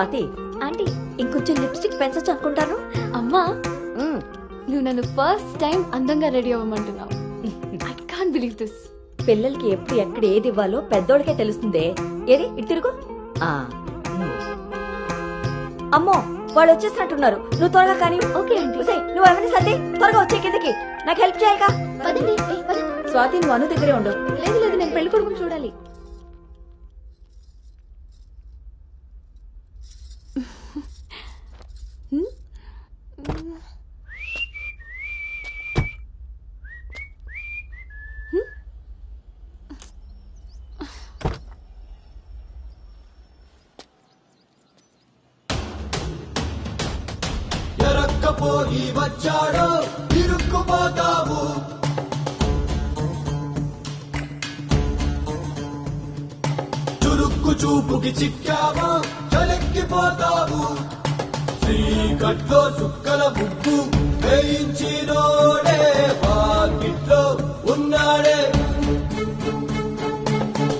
Swathi aunty ఇంకొంచెం lipstick పెంచచ్చు అనుకుంటాను అమ్మా మ్మ్. నువ్వు నన్ను ఫస్ట్ టైం అందంగా రెడీ అవ్వమంటున్నావు. ఐ కాంట్ బిలీవ్ దిస్ పిల్లలకి ఎప్పుడు ఎక్కడ ఏది ఇవ్వాలో పెద్దోళ్ళకే తెలుస్తుందే. ఏది? ఇటు తిరుగు. ఆ, మ్మ్. అమ్మో వాళ్ళు వచ్చేసినట్టున్నారు. నువ్వు త్వరగా కానీ. Okay aunty. ఉసేయ్, నువ్వు ఎవరిని సర్ది. త్వరగా వచ్చే కిందకి. నాకు హెల్ప్ చేయక పదండి. స్వాతి నువ్వు అను దగ్గరే ఉండు. లేదు లేదు నేను పెళ్ళి కొడుకుని చూడాలి. పోయి వచ్చాడో ఇరుక్కుపోతావు. చురుక్కు చూపుకి చిక్కావా చలెక్కిపోతావు. శ్రీకట్లో సుక్కల ముగ్గు వేయించినోడే వాకిట్లో ఉన్నాడే.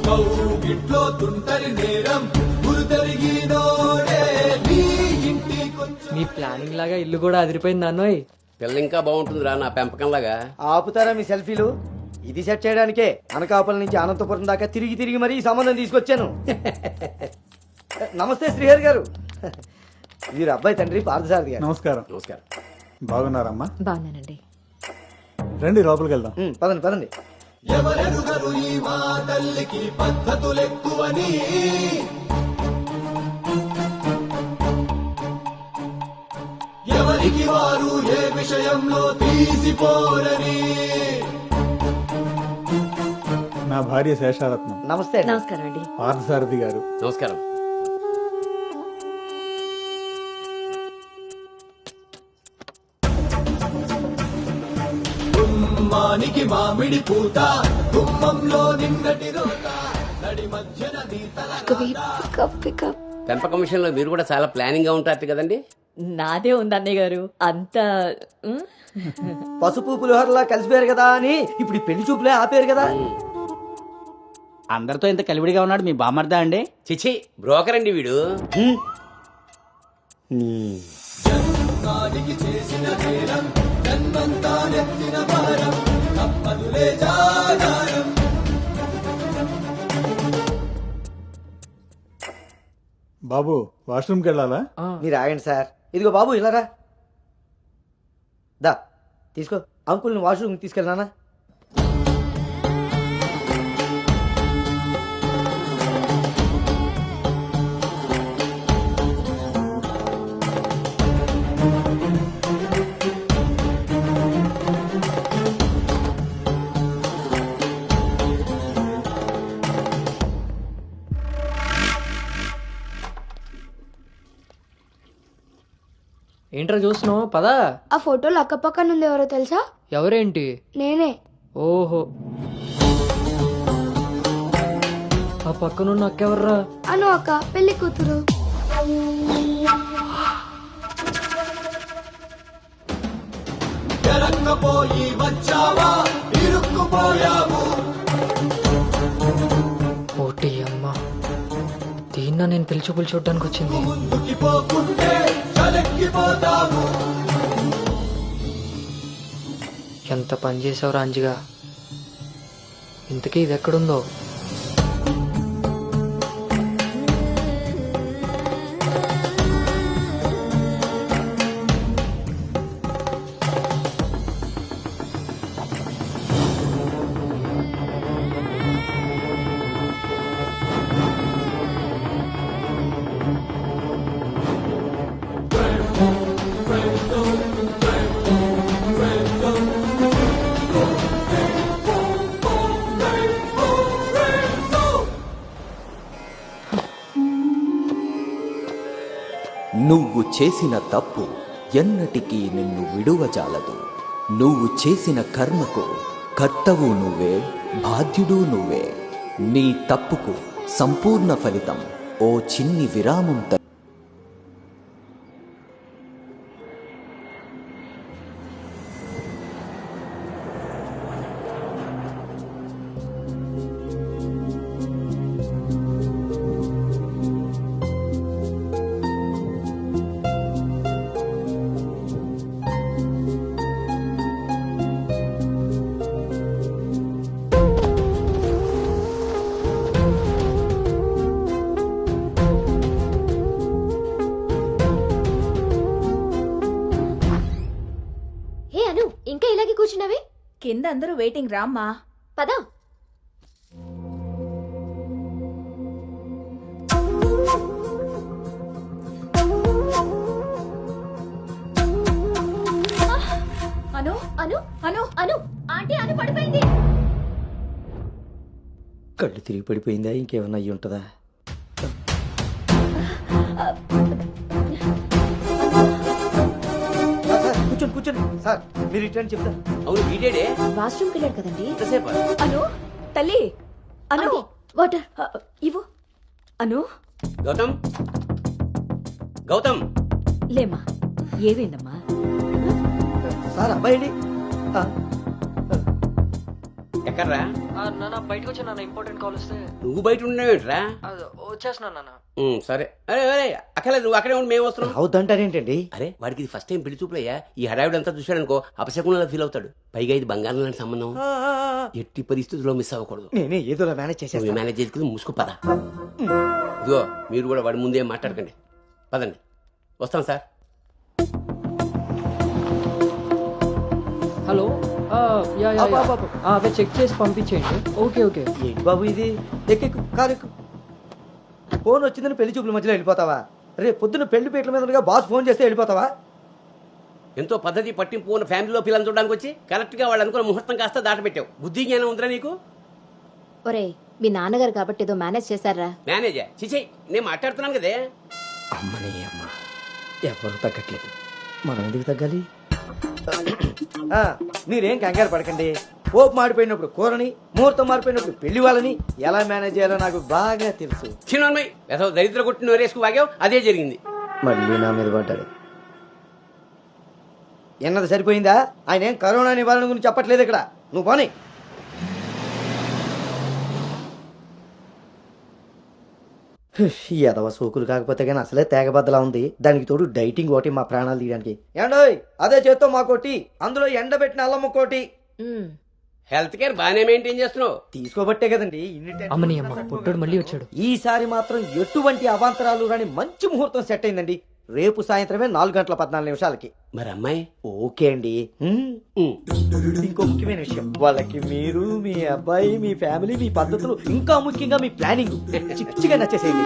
కౌగిట్లో తుంటరి నేరం మీ ప్లానింగ్ లాగా ఇల్లు కూడా అదిరిపోయింది అన్నోయ్. పిల్ల ఇంకా బాగుంటుందిరా నా పెంపకంలాగా. ఆపుతారా మీ సెల్ఫీలు? ఇది సెట్ చేయడానికే అనకాపల నుంచి అనంతపురం దాకా తిరిగి తిరిగి మరీ ఈ సంబంధం తీసుకొచ్చాను. నమస్తే శ్రీహరి గారు. వీరు అబ్బాయి తండ్రి పార్థసారథి గారు. నమస్కారం. నమస్కారం. బాగున్నారమ్మా? బాగున్నానండి. రండి లోపలికి వెళ్దాం. ఉమ్, పదండి పదండి. ఎవరెరుగరు ఈ మా తల్లికి పద్ధతులెక్కువని? ఏ విషయంలో తీసిపోరని? నా భార్య శేషారత్నం. నమస్తే. నమస్కారం అండి. పార్థసారథి గారు. నమస్కారం. గుమ్మానికి మామిడి పూత గుమ్మంలో నిన్నటి రోత నడి మధ్యన నీ తల పికప్ పికప్ పెంపకం విషయంలో మీరు కూడా చాలా ప్లానింగ్గా ఉంటారు కదండి? నాదే ఉంది అన్నయ్య గారు. అంత? పసుపు పులిహోరలా కలిసిపోయారు కదా అని ఇప్పుడు ఈ పెళ్ళి చూపులే ఆపేరు కదా. అందరితో ఇంత కలివిడిగా ఉన్నాడు మీ బామర్దా అండి? చిచి బ్రోకర్ అండి వీడు. బాబు వాష్రూమ్కి వెళ్ళాలా? మీరు ఆగండి సార్. ఇదిగో బాబు ఇలారా? దా తీసుకో. అంకుల్ని వాష్రూమ్కి తీసుకెళ్ళానా ఏంట్రా చూస్తున్నావు? పదా. ఆ ఫోటోలో అక్క పక్కన ఉంది ఎవరో తెలుసా? ఎవరేంటి? నేనే. ఓహో. ఆ పక్కనున్న అక్కెవర్రా అను అక్క పెళ్ళి కూతురు. ఎరక్కపోయి వచ్చావా? ఇరుక్కుపోయావు. ఓటి అమ్మ దీన్న నేను పిలిచి పిలిచి చూడడానికి వచ్చింది ముందుకి పోకుంటే చలెక్కిపోతావు ఎంత పని చేసావురా అంజిగా ఇంతకీ ఇది ఎక్కడుందో చేసిన తప్పు ఎన్నటికీ నిన్ను విడువజాలదు. నువ్వు చేసిన కర్మకు కర్తవు నువ్వే బాధ్యుడు నువ్వే. నీ తప్పుకు సంపూర్ణ ఫలితం ఓ చిన్ని విరామం కింద అందరూ వెయిటింగ్ రామ్మా. పద. అను అను అను. అను ఆంటీ అను పడిపోయింది. కళ్ళు తిరిగి పడిపోయిందా? ఇంకేమన్నా అయ్యి ఉంటుందా? కూర్చోండి. సార్ మీరు ఇట్లా చెప్తా అవును వీడేడే వాష్రూమ్కి వెళ్ళాడు కదండి. ఎంతసేపు? అను తల్లి అను. వాటర్. ఇవ్వు. అను. గౌతమ్? గౌతమ్? లేమ్మా ఏమైందమ్మా? సార్ అబ్బాయి ఎక్కడ్రా? నాన్న బయటకు వచ్చా నాన్న ఇంపార్టెంట్ కాల్ వస్తే. నువ్వు బయట ఉండేవేంట్రా వచ్చేస్తున్నా నాన్న. సరే. అరే అరే అక్కర్లేదు నువ్వు అక్కడే ఉండి మేము వస్తున్నాం. రావద్దంటారేంటండి అరే వాడికి ఇది ఫస్ట్ టైం పెళ్ళి చూపులయ్యా. ఈ హడావిడి అంతా చూశాడనుకో అపశకునంలో ఫీల్ అవుతాడు. పైగా ఇది బంగారం లాంటి సంబంధం. ఎట్టి పరిస్థితుల్లో మిస్ అవ్వకూడదు. నేనే ఏదోలా మేనేజ్ నువ్వు చేసేస్తా. మేనేజ్ చేసుకుని మూసుకో పద ఇదిగో మీరు కూడా వాడి ముందే మాట్లాడకండి. పదండి. వస్తాం సార్. హలో. యా యా అబ్బా, అబ్బా, అబ్బా. అవి చెక్ చేసి పంపించేయండి. Okay okay. ఏంటి బాబు ఇది? ఎక్కెక్కు కారు ఎక్కు ఫోన్ వచ్చిందని పెళ్ళి చూపుల మధ్యలో వెళ్ళిపోతావా? రేపు పొద్దున్న పెళ్ళి పీటల మీద ఉండగా బాస్ ఫోన్ చేస్తే వెళ్ళిపోతావా? ఎంతో పద్ధతి పట్టింపు ఉన్న ఫ్యామిలీలో పిల్లలు చూడడానికి వచ్చి కరెక్ట్గా వాళ్ళు అనుకున్న ముహూర్తం కాస్త దాటపెట్టావు బుద్ధి జ్ఞానం ఉందిరా నీకు? ఒరే మీ నాన్నగారు కాబట్టి ఏదో మేనేజ్ చేశారా? మేనేజర్ చిచే నేను మాట్లాడుతున్నాను కదే. అమ్మని అమ్మ ఎవరు తగ్గట్లేదు. మనం ఎందుకు తగ్గాలి? ఆ, మీరేం కంగారు పడకండి. పోపు మాడిపోయినప్పుడు కూరని ముహూర్తం మారిపోయినప్పుడు పెళ్ళి వాళ్ళని ఎలా మేనేజ్ చేయాలో నాకు బాగా తెలుసు. చిన్నమ్మాయి ఏదో దరిద్ర కొట్టి నోరేసుకు వాగావు? అదే జరిగింది. మళ్ళీ నా మీద పడ్డాడు. ఎన్నది సరిపోయిందా? ఆయన ఏం కరోనా నివారణ గురించి చెప్పట్లేదు ఇక్కడ. నువ్వు పోనీ. ఈ ఎదవ సోకులు కాకపోతే కానీ అసలే తేగబద్దలా ఉంది. దానికి తోడు డైటింగ్ ఒకటి మా ప్రాణాలు తీయడానికి. ఏండోయ్ అదే చేత్తో మా కోటి అందులో ఎండబెట్టిన అల్లమ్మ కోటి. హెల్త్ కేర్ బాగానే మెయింటైన్ చేస్తున్నావు. తీసుకోబట్టే కదండి. ఇన్ని అమ్మని అమ్మ పుట్టుడు మళ్ళీ వచ్చాడు. ఈసారి మాత్రం ఎటువంటి అవాంతరాలు రాని మంచి ముహూర్తం సెట్ అయిందండి. రేపు సాయంత్రమే నాలుగు గంటల పద్నాలుగు నిమిషాలకి. మరి అమ్మాయి ఓకే అండి. హ్మ్. ఉమ్. ఇంకో ముఖ్యమైన విషయం. వాళ్ళకి మీరు మీ అబ్బాయి మీ ఫ్యామిలీ మీ పద్ధతులు ఇంకా ముఖ్యంగా మీ ప్లానింగ్. చిచ్చిగా నచ్చేసేయండి.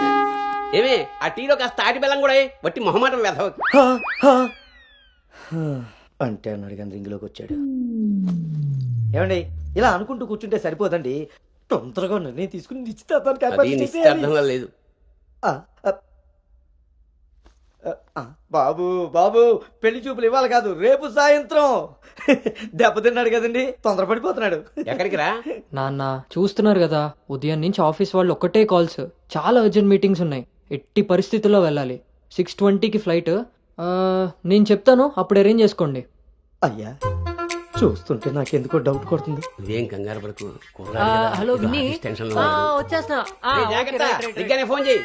ఏమే ఆ టీలో కాస్త తాటి బెల్లం కూడా వేయ్. వట్టి మొహమాటం వెధవ హా, హా. హా. అంటే అన్నాడు కానీ రింగులోకి వచ్చాడు. ఏమండి ఇలా అనుకుంటూ కూర్చుంటే సరిపోదండి. తొందరగా నిర్ణయం తీసుకుని నిశ్చితార్థానికి అది ఏర్పాటు చేసేయాలి. నిశ్చితార్థంలో లేదు. ఆ, ఆ. ఆ, బాబు బాబు పెళ్ళి చూపులు ఇవ్వాలి కాదు రేపు సాయంత్రం. దెబ్బతిన్నాడు కదండి తొందరపడిపోతున్నాడు. ఎక్కడికి రా? నాన్న చూస్తున్నారు కదా ఉదయం నుంచి ఆఫీస్ వాళ్ళు ఒక్కటే కాల్స్. చాలా అర్జెంట్ మీటింగ్స్ ఉన్నాయి. ఎట్టి పరిస్థితుల్లో వెళ్ళాలి. సిక్స్ ట్వంటీకి ఫ్లైట్. నేను చెప్తాను అప్పుడు అరేంజ్ చేసుకోండి. అయ్యా. చూస్తుంటే నాకెందుకో డౌట్ కొడుతుంది. నువ్వేం కంగారు పడకు. హలో? టెన్షన్ వచ్చేస్తున్నా. ఫోన్ చేయి.